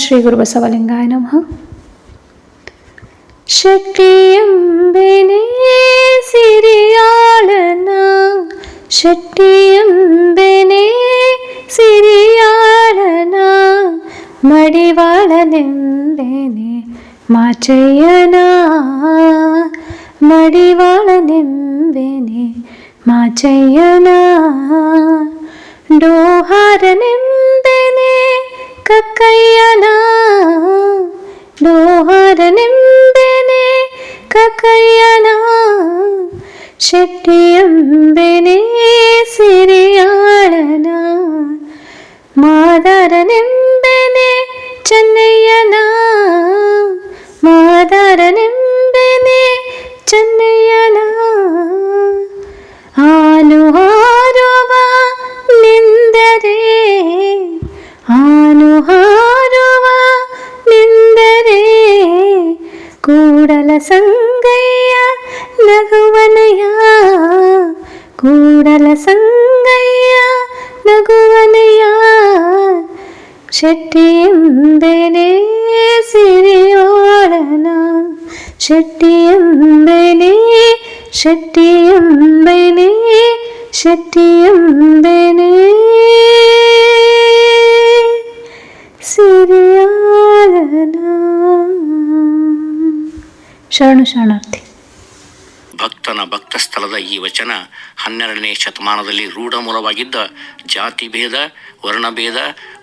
ശ്രീ കുർബസവലിംഗായ നമ. ശക്തിയമ്പിനെ സിരിയാളന. ശക്തിയമ്പിനെ സിരിയാളന. മടിവാളനെന്തേനെ ശരണമയ്യണ ഷെട്ടിയമ്പനെ സിരിയാളന. മാതാരനെമ്പനെ ಕೂಡಲ ಸಂಗಯ್ಯ ನಗುವನಯ ಶೆಟ್ಟಿಯಂಬೆನೆ ಸಿರಿಯೋಳನ ಶೆಟ್ಟಿಯಂಬೆನೆ ಶೆಟ್ಟಿಯಂಬೆನೆ ಶೆಟ್ಟಿಯಂಬೆನೆ ಸಿರಿಯಾಳನ ಶರಣು ಶರಣಾರ್ಥಿ ಭಕ್ತನ ಭಕ್ತ ಸ್ಥಳದ ಈ ವಚನ ಹನ್ನೆರಡನೇ ಶತಮಾನದಲ್ಲಿ ರೂಢಮೂಲವಾಗಿದ್ದ ಜಾತಿ ಭೇದ ವರ್ಣಭೇದ,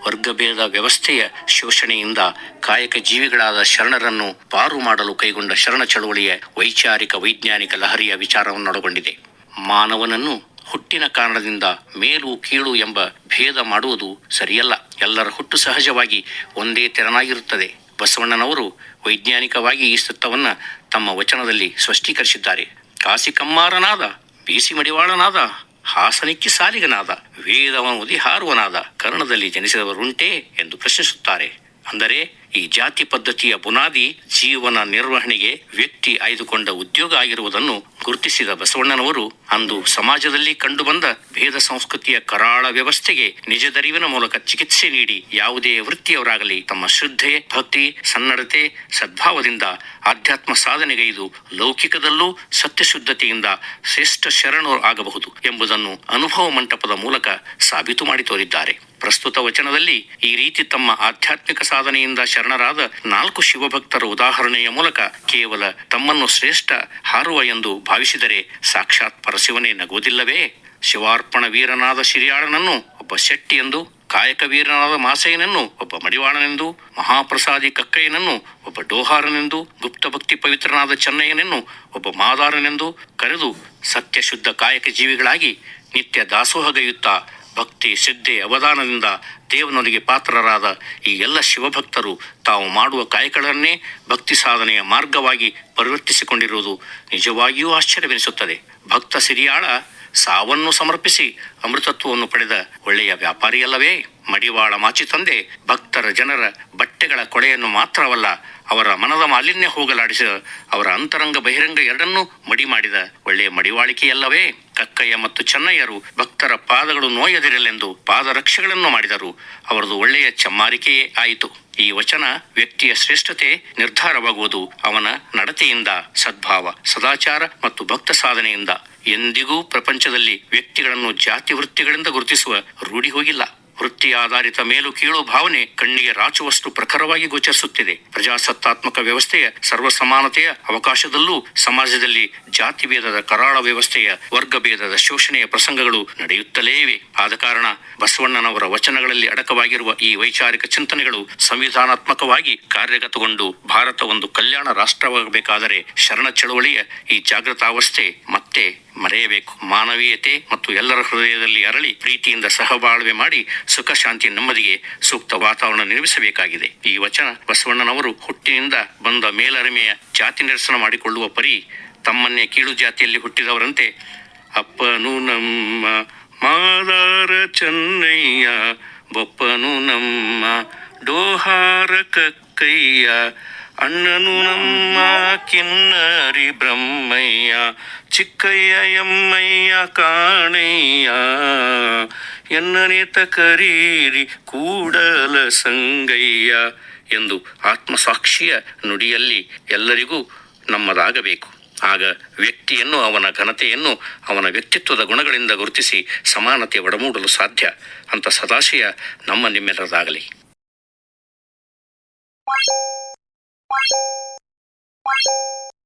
ವರ್ಗಭೇದ ವ್ಯವಸ್ಥೆಯ ಶೋಷಣೆಯಿಂದ ಕಾಯಕ ಜೀವಿಗಳಾದ ಶರಣರನ್ನು ಪಾರು ಮಾಡಲು ಕೈಗೊಂಡ ಶರಣ ಚಳುವಳಿಯ ವೈಚಾರಿಕ ವೈಜ್ಞಾನಿಕ ಲಹರಿಯ ವಿಚಾರವನ್ನೊಳಗೊಂಡಿದೆ. ಮಾನವನನ್ನು ಹುಟ್ಟಿನ ಕಾರಣದಿಂದ ಮೇಲು ಕೀಳು ಎಂಬ ಭೇದ ಮಾಡುವುದು ಸರಿಯಲ್ಲ. ಎಲ್ಲರ ಹುಟ್ಟು ಸಹಜವಾಗಿ ಒಂದೇ ತೆರನಾಗಿರುತ್ತದೆ. ಬಸವಣ್ಣನವರು ವೈಜ್ಞಾನಿಕವಾಗಿ ಈ ಸತ್ತವನ್ನು ತಮ್ಮ ವಚನದಲ್ಲಿ ಸ್ಪಷ್ಟೀಕರಿಸಿದ್ದಾರೆ. ಕಾಸಿಕಮ್ಮಾರನಾದ ಬೀಸಿ ಮಡಿವಾಳನಾದ ಹಾಸನಿಕ್ಕಿ ಸಾಲಿಗನಾದ ವೇದವನ ಉದಿ ಹಾರುವನಾದ ಕರ್ಣದಲ್ಲಿ ಜನಿಸಿದವರುಂಟೆ ಎಂದು ಪ್ರಶ್ನಿಸುತ್ತಾರೆ. ಅಂದರೆ ಈ ಜಾತಿ ಪದ್ಧತಿಯ ಬುನಾದಿ ಜೀವನ ನಿರ್ವಹಣೆಗೆ ವ್ಯಕ್ತಿ ಆಯ್ದುಕೊಂಡ ಉದ್ಯೋಗ ಆಗಿರುವುದನ್ನು ಗುರುತಿಸಿದ ಬಸವಣ್ಣನವರು ಅಂದು ಸಮಾಜದಲ್ಲಿ ಕಂಡುಬಂದ ಭೇದ ಸಂಸ್ಕೃತಿಯ ಕರಾಳ ವ್ಯವಸ್ಥೆಗೆ ನಿಜದರಿವಿನ ಮೂಲಕ ಚಿಕಿತ್ಸೆ ನೀಡಿ ಯಾವುದೇ ವೃತ್ತಿಯವರಾಗಲಿ ತಮ್ಮ ಶ್ರದ್ಧೆ, ಭಕ್ತಿ, ಸನ್ನಡತೆ, ಸದ್ಭಾವದಿಂದ ಆಧ್ಯಾತ್ಮ ಸಾಧನೆಗೈದು ಲೌಕಿಕದಲ್ಲೂ ಸತ್ಯಶುದ್ಧತೆಯಿಂದ ಶ್ರೇಷ್ಠ ಶರಣರು ಆಗಬಹುದು ಎಂಬುದನ್ನು ಅನುಭವ ಮಂಟಪದ ಮೂಲಕ ಸಾಬೀತು ಮಾಡಿ ತೋರಿದ್ದಾರೆ. ಪ್ರಸ್ತುತ ವಚನದಲ್ಲಿ ಈ ರೀತಿ ತಮ್ಮ ಆಧ್ಯಾತ್ಮಿಕ ಸಾಧನೆಯಿಂದ ಶರಣರಾದ ನಾಲ್ಕು ಶಿವಭಕ್ತರ ಉದಾಹರಣೆಯ ಮೂಲಕ ಕೇವಲ ತಮ್ಮನ್ನು ಶ್ರೇಷ್ಠ ಹಾರುವ ಎಂದು ಭಾವಿಸಿದರೆ ಸಾಕ್ಷಾತ್ ಪರಶಿವನೇ ನಗುವುದಿಲ್ಲವೇ? ಶಿವಾರ್ಪಣ ವೀರನಾದ ಶಿರಿಯಾಳನನ್ನು, ಒಬ್ಬ ಶೆಟ್ಟಿ ಎಂದು ಕಾಯಕ ವೀರನಾದ ಮಾಸಯ್ಯನನ್ನು, ಒಬ್ಬ ಮಡಿವಾಳನೆಂದು, ಮಹಾಪ್ರಸಾದಿ ಕಕ್ಕಯ್ಯನನ್ನು, ಒಬ್ಬ ಡೋಹಾರನೆಂದು, ಗುಪ್ತ ಭಕ್ತಿ ಪವಿತ್ರನಾದ ಚೆನ್ನಯ್ಯನನ್ನು ಒಬ್ಬ ಮಾದಾರನೆಂದು ಕರೆದು ಸತ್ಯಶುದ್ಧ ಕಾಯಕ ಜೀವಿಗಳಾಗಿ ನಿತ್ಯ ದಾಸೋಹಗೈಯುತ್ತಾ ಭಕ್ತಿ, ಸಿದ್ಧಿ, ಅವಧಾನದಿಂದ ದೇವನೊಂದಿಗೆ ಪಾತ್ರರಾದ ಈ ಎಲ್ಲ ಶಿವಭಕ್ತರು ತಾವು ಮಾಡುವ ಕಾಯಕಗಳನ್ನೇ ಭಕ್ತಿ ಸಾಧನೆಯ ಮಾರ್ಗವಾಗಿ ಪರಿವರ್ತಿಸಿಕೊಂಡಿರುವುದು ನಿಜವಾಗಿಯೂ ಆಶ್ಚರ್ಯವೆನಿಸುತ್ತದೆ. ಭಕ್ತ ಸಿರಿಯಾಳ, ಸಾವನ್ನು ಸಮರ್ಪಿಸಿ ಅಮೃತತ್ವವನ್ನು ಪಡೆದ ಒಳ್ಳೆಯ ವ್ಯಾಪಾರಿಯಲ್ಲವೇ? ಮಡಿವಾಳ ಮಾಚಿ ತಂದೆ, ಭಕ್ತರ ಜನರ ಬಟ್ಟೆಗಳ ಕೊಳೆಯನ್ನು ಮಾತ್ರವಲ್ಲ, ಅವರ ಮನದ ಮಾಲಿನ್ಯ ಹೋಗಲಾಡಿಸ, ಅವರ ಅಂತರಂಗ ಬಹಿರಂಗ ಎರಡನ್ನೂ ಮಡಿ ಮಾಡಿದ. ಒಳ್ಳೆಯ ಮಡಿವಾಳಿಕೆಯಲ್ಲವೇ, ಕಕ್ಕಯ್ಯ ಮತ್ತು ಚೆನ್ನಯ್ಯರು ಭಕ್ತರ ಪಾದಗಳು ನೋಯದಿರಲೆಂದು ಪಾದರಕ್ಷೆಗಳನ್ನು ಮಾಡಿದರು. ಅವರದು ಒಳ್ಳೆಯ ಚಮ್ಮಾರಿಕೆಯೇ ಆಯಿತು. ಈ ವಚನ ವ್ಯಕ್ತಿಯ ಶ್ರೇಷ್ಠತೆ ನಿರ್ಧಾರವಾಗುವುದು ಅವನ ನಡತೆಯಿಂದ, ಸದ್ಭಾವ, ಸದಾಚಾರ ಮತ್ತು ಭಕ್ತ ಸಾಧನೆಯಿಂದ. ಎಂದಿಗೂ ಪ್ರಪಂಚದಲ್ಲಿ ವ್ಯಕ್ತಿಗಳನ್ನು ಜಾತಿ ವೃತ್ತಿಗಳಿಂದ ಗುರುತಿಸುವ ರೂಢಿ ಹೋಗಿಲ್ಲ ವೃತ್ತಿ ಆಧಾರಿತ ಮೇಲು ಕೀಳು ಭಾವನೆ ಕಣ್ಣಿಗೆ ರಾಚುವಷ್ಟು ಪ್ರಖರವಾಗಿ ಗೋಚರಿಸುತ್ತಿದೆ. ಪ್ರಜಾಸತ್ತಾತ್ಮಕ ವ್ಯವಸ್ಥೆಯ ಸರ್ವಸಮಾನತೆಯ ಅವಕಾಶದಲ್ಲೂ ಸಮಾಜದಲ್ಲಿ ಜಾತಿ ಭೇದದ ಕರಾಳ ವ್ಯವಸ್ಥೆಯ ವರ್ಗ ಭೇದದ ಶೋಷಣೆಯ ಪ್ರಸಂಗಗಳು ನಡೆಯುತ್ತಲೇ ಇವೆ. ಆದ ಕಾರಣ ಬಸವಣ್ಣನವರ ವಚನಗಳಲ್ಲಿ ಅಡಕವಾಗಿರುವ ಈ ವೈಚಾರಿಕ ಚಿಂತನೆಗಳು ಸಂವಿಧಾನಾತ್ಮಕವಾಗಿ ಕಾರ್ಯಗತಗೊಂಡು ಭಾರತ ಒಂದು ಕಲ್ಯಾಣ ರಾಷ್ಟ್ರವಾಗಬೇಕಾದರೆ ಶರಣ ಚಳವಳಿಯ ಈ ಜಾಗೃತಾವಸ್ಥೆ ಮತ್ತೆ ಮರೆಯಬೇಕು. ಮಾನವೀಯತೆ ಮತ್ತು ಎಲ್ಲರ ಹೃದಯದಲ್ಲಿ ಅರಳಿ ಪ್ರೀತಿಯಿಂದ ಸಹಬಾಳ್ವೆ ಮಾಡಿ ಸುಖ, ಶಾಂತಿ, ನೆಮ್ಮದಿಗೆ ಸೂಕ್ತ ವಾತಾವರಣ ನಿರ್ಮಿಸಬೇಕಾಗಿದೆ. ಈ ವಚನ ಬಸವಣ್ಣನವರು ಹುಟ್ಟಿನಿಂದ ಬಂದ ಮೇಲರಿಮೆಯ ಜಾತಿ ನಿರಸನ ಮಾಡಿಕೊಳ್ಳುವ ಪರಿ ತಮ್ಮನ್ನೇ ಕೀಳು ಜಾತಿಯಲ್ಲಿ ಹುಟ್ಟಿದವರಂತೆ ಅಪ್ಪನು ನಮ್ಮ ಮಾದಾರ ಚೆನ್ನಯ್ಯ, ಬೊಪ್ಪನು ನಮ್ಮ ಡೋಹಾರ ಕಕ್ಕಯ್ಯ ಅಣ್ಣನು ನಮ್ಮ ಕಿನ್ನರಿ ಬ್ರಹ್ಮಯ್ಯ, ಚಿಕ್ಕಯ್ಯ ಎಮ್ಮಯ್ಯ ಕಾಣಯ್ಯ. ಎನ್ನನೇತ ಕರೀರಿ ಕೂಡಲ ಸಂಗಯ್ಯ ಎಂದು ಆತ್ಮಸಾಕ್ಷಿಯ ನುಡಿಯಲ್ಲಿ ಎಲ್ಲರಿಗೂ ನಮ್ಮದಾಗಬೇಕು. ಆಗ ವ್ಯಕ್ತಿಯನ್ನು, ಅವನ ಘನತೆಯನ್ನು, ಅವನ ವ್ಯಕ್ತಿತ್ವದ ಗುಣಗಳಿಂದ ಗುರುತಿಸಿ ಸಮಾನತೆ ಒಡಮೂಡಲು ಸಾಧ್ಯ. ಅಂತ ಸದಾಶಯ ನಮ್ಮ ನಿಮ್ಮೆಲ್ಲರದಾಗಲಿ. ピッ!